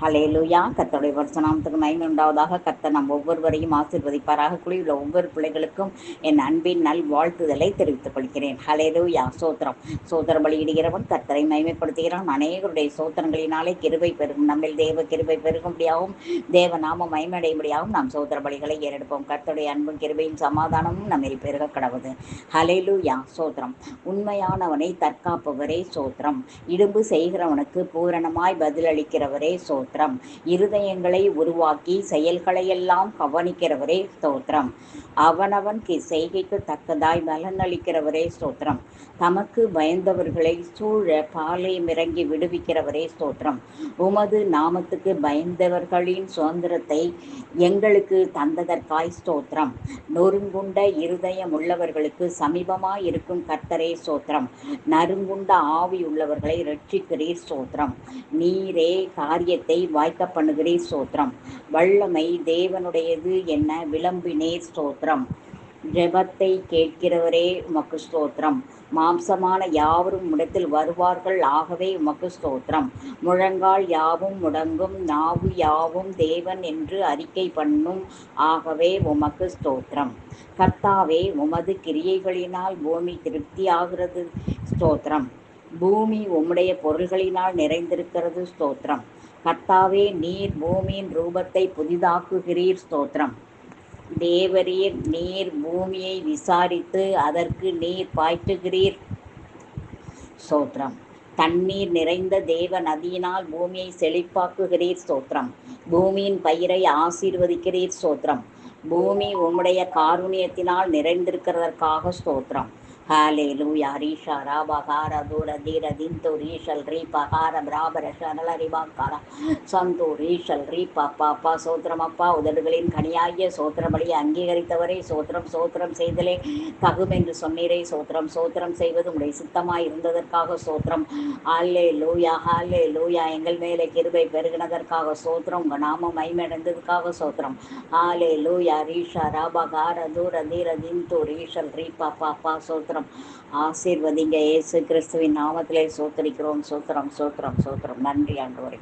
Hallelujah கத்தோடைய வருஷனாமத்துக்கு மகிமை உண்டாவதாக கத்த நம் ஒவ்வொருவரையும் ஆசிர்வதிப்பாராக. குடியுள்ள ஒவ்வொரு பிள்ளைகளுக்கும் என் அன்பின் நல் வாழ்த்துதலை தெரிவித்துக் கொள்கிறேன். ஹலேலுயா சோத்திரம். சோதர பலியிடுகிறவன் கத்தரை மைமைப்படுத்துகிறான் அநேகருடைய சோத்திரங்களினாலே கிருபை பெருகும். நம்மில் தேவ கிருபை பெருகும்படியாகவும் தேவ நாம மகிமடையும்படியாகவும் நாம் சோதர பலிகளை ஏறெடுப்போம். கத்தோடைய அன்பும் கிருபையும் சமாதானமும் நம்மில் பெருக கடவுது. ஹலேலுயா சோத்திரம். உண்மையானவனை தற்காப்பவரே சோத்திரம். இடும்பு செய்கிறவனுக்கு பூரணமாய் பதிலளிக்கிறவரே சோத்திரம். ஸ்தோத்திரம். இருதயங்களை உருவாக்கி செயல்களையெல்லாம் கவனிக்கிறவரே ஸ்தோத்திரம். அவனவன் செய்கைக்கு தக்கதாய் நலனளிக்கிறவரே ஸ்தோத்திரம். தமக்கு பயந்தவர்களை சூழ பாலை மிறங்கி விடுவிக்கிறவரே ஸ்தோத்திரம். உமது நாமத்துக்கு பயந்தவர்களின் சுதந்திரத்தை எங்களுக்கு தந்ததற்காய் ஸ்தோத்திரம். நொறுங்குண்ட இருதயம் உள்ளவர்களுக்கு சமீபமாய் இருக்கும் கர்த்தரே ஸ்தோத்திரம். நறுங்குண்ட ஆவி உள்ளவர்களை ரட்சிக்கிறீர் ஸ்தோத்திரம். நீரே காரியத்தை வாய்க்க பண்ணுகிறே ஸ்தோத்திரம். வல்லமை தேவனுடையது என்ன? விளம்பினே ஸ்தோத்திரம். ஜெபத்தை கேட்கிறவரே உமக்கு ஸ்தோத்திரம். மாம்சமான யாவரும் இடத்தில் வருவார்கள் ஆகவே உமக்கு ஸ்தோத்திரம். முழங்கால் யாவும் முடங்கும் நாவு யாவும் தேவன் என்று அறிக்கை பண்ணும் ஆகவே உமக்கு ஸ்தோத்திரம். கர்த்தாவே உமது கிரியைகளினால் பூமி திருப்தியாகிறது ஸ்தோத்திரம். பூமி உம்முடைய பொருள்களினால் நிறைந்திருக்கிறது ஸ்தோத்திரம். கர்த்தாவே நீர் பூமியின் ரூபத்தை புதிதாக்குகிறீர் ஸ்தோத்திரம். தேவரீர் நீர் பூமியை விசாரித்து அதற்கு நீர் பாய்ச்சுகிறீர் ஸ்தோத்திரம். தண்ணீர் நிறைந்த தேவ நதியினால் பூமியை செழிப்பாக்குகிறீர் ஸ்தோத்திரம். பூமியின் பயிரை ஆசீர்வதிக்கிறீர் ஸ்தோத்திரம். பூமி உம்முடைய காருண்யத்தினால் நிறைந்திருக்கிறதற்காக ஸ்தோத்திரம். ஹalleluya ரீஷா ராபகார தூர தீர திந்து ரீஷல் ரீ பகார பிராபர ஷனல ரிபாக்கார சந்தோ ரீஷல் ரீ பாப்பா அப்பா சோத்திரம் அப்பா உதடுகளின் கனியாகிய சோத்திரபடி அங்கீகரித்தவரை சோத்திரம் சோத்திரம் செய்தலே. தகும் என்று சொன்னீரே சோத்திரம் சோத்திரம் செய்வது உடைய சித்தமாய் இருந்ததற்காக சோத்திரம். ஆல்லே லூயா ஹாலே லூயா எங்கள் மேலே கிருபை பெருகினதற்காக சோத்திரம் உங்கள் நாமம் மைமடைந்ததுக்காக சோத்திரம். ஆலே லூயா ரீஷா ராபகார தூர தீர திந்து ரீஷல் ரீ பாப்பா அப்பா சோத்திரம். சோத்திரம் ஆசீர்வதிங்க. இயேசு கிறிஸ்துவின் நாமத்திலே சோத்தரிக்கிறோம் சோத்திரம் சோத்திரம் சோத்திரம் நன்றி ஆண்டவரே.